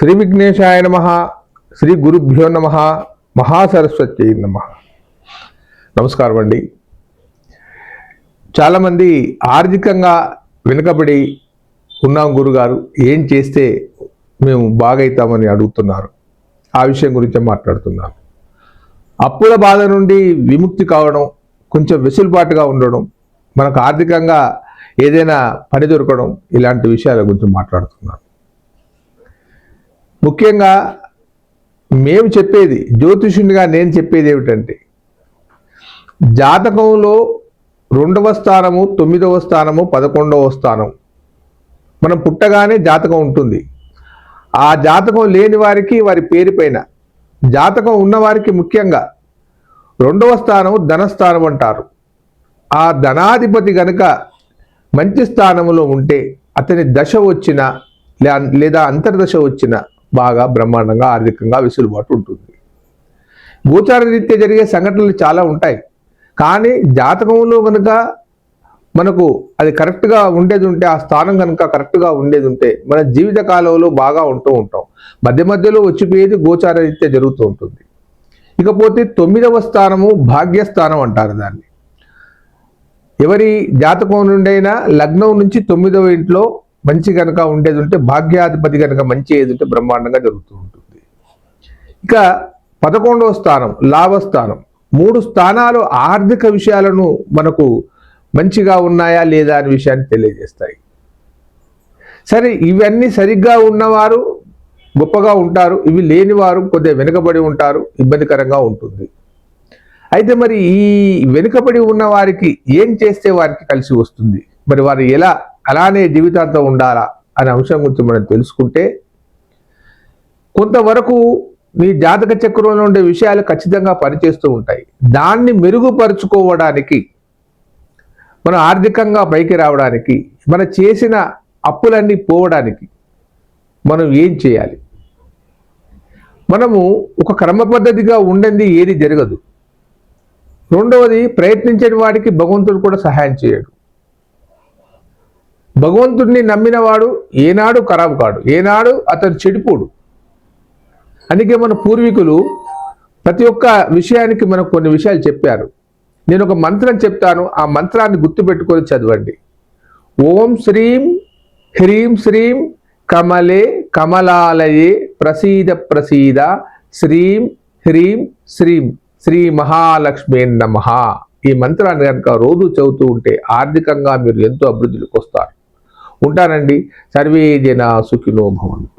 శ్రీ విఘ్నేశాయ నమ శ్రీ గురుభ్యో నమ మహాసరస్వతి నమ. నమస్కారం అండి. చాలామంది ఆర్థికంగా వెనుకబడి ఉన్నాం గురుగారు ఏం చేస్తే మేము బాగైతామని అడుగుతున్నారు. ఆ విషయం గురించి మాట్లాడుతున్నాను అప్పుల బాధ నుండి విముక్తి కావడం కొంచెం వెసులుబాటుగా ఉండడం మనకు ఆర్థికంగా ఏదైనా పని దొరకడం ఇలాంటి విషయాల గురించి మాట్లాడుతున్నాను ముఖ్యంగా మేము చెప్పేది జ్యోతిషునిగా నేను చెప్పేది ఏమిటంటే జాతకంలో రెండవ స్థానము తొమ్మిదవ స్థానము పదకొండవ స్థానం. మనం పుట్టగానే జాతకం ఉంటుంది. ఆ జాతకం లేని వారికి వారి పేరు పైన జాతకం ఉన్నవారికి ముఖ్యంగా రెండవ స్థానం ధనస్థానం అంటారు. ఆ ధనాధిపతి గనుక మంచి స్థానంలో ఉంటే అతని దశ వచ్చిన లేదా అంతర్దశ వచ్చిన బాగా బ్రహ్మాండంగా ఆర్థికంగా వెసులుబాటు ఉంటుంది. గోచార రీత్యా జరిగే సంఘటనలు చాలా ఉంటాయి. కానీ జాతకంలో కనుక మనకు అది కరెక్ట్గా ఉండేది ఉంటే ఆ స్థానం కనుక కరెక్ట్గా ఉండేది ఉంటే మన జీవిత కాలంలో బాగా ఉంటూ ఉంటాం. మధ్య మధ్యలో వచ్చిపోయేది గోచార రీత్యా జరుగుతూ ఉంటుంది. ఇకపోతే తొమ్మిదవ స్థానము భాగ్యస్థానం అంటారు దాన్ని. ఎవరి జాతకం నుండైనా లగ్నం నుంచి తొమ్మిదవ ఇంట్లో మంచి కనుక ఉండేది ఉంటే భాగ్యాధిపతి కనుక మంచి ఏది ఉంటే బ్రహ్మాండంగా జరుగుతూ ఉంటుంది. ఇక పదకొండవ స్థానం లాభస్థానం మూడు స్థానాలు ఆర్థిక విషయాలను మనకు మంచిగా ఉన్నాయా లేదా అనే విషయాన్ని తెలియజేస్తాయి. సరే ఇవన్నీ సరిగ్గా ఉన్నవారు గొప్పగా ఉంటారు ఇవి లేనివారు కొద్దిగా వెనుకబడి ఉంటారు ఇబ్బందికరంగా ఉంటుంది. అయితే మరి ఈ వెనుకబడి ఉన్న వారికి ఏం చేస్తే వారికి కలిసి వస్తుంది? మరి వారు ఎలా అలానే జీవితాంతం ఉండాలా అనే అంశం గురించి మనం తెలుసుకుంటే కొంతవరకు మీ జాతక చక్రంలో ఉండే విషయాలు ఖచ్చితంగా పనిచేస్తూ ఉంటాయి. దాన్ని మెరుగుపరుచుకోవడానికి మనం ఆర్థికంగా పైకి రావడానికి మన చేసిన అప్పులన్నీ పోవడానికి మనం ఏం చేయాలి? మనము ఒక క్రమ పద్ధతిగా ఉండండి ఏది జరగదు. రెండవది ప్రయత్నించని వాడికి భగవంతుడు కూడా సహాయం చేయడు. భగవంతుడిని నమ్మినవాడు ఏనాడు ఖరాబు కాడు. ఏనాడు అతను చెడిపోడు. అందుకే మన పూర్వీకులు ప్రతి ఒక్క విషయానికి మనకు కొన్ని విషయాలు చెప్పారు. నేను ఒక మంత్రం చెప్తాను. ఆ మంత్రాన్ని గుర్తుపెట్టుకొని చదవండి. ఓం శ్రీం హ్రీం శ్రీం కమలే కమలాలయే ప్రసీద ప్రసీద శ్రీం హ్రీం శ్రీం శ్రీ మహాలక్ష్మీ నమ. ఈ మంత్రాన్ని కనుక రోజు చదువుతూ ఉంటే ఆర్థికంగా మీరు ఎంతో అభివృద్ధిలోకి వస్తారు. ఉంటానండి. సర్వే జన సుఖినో భవంతు.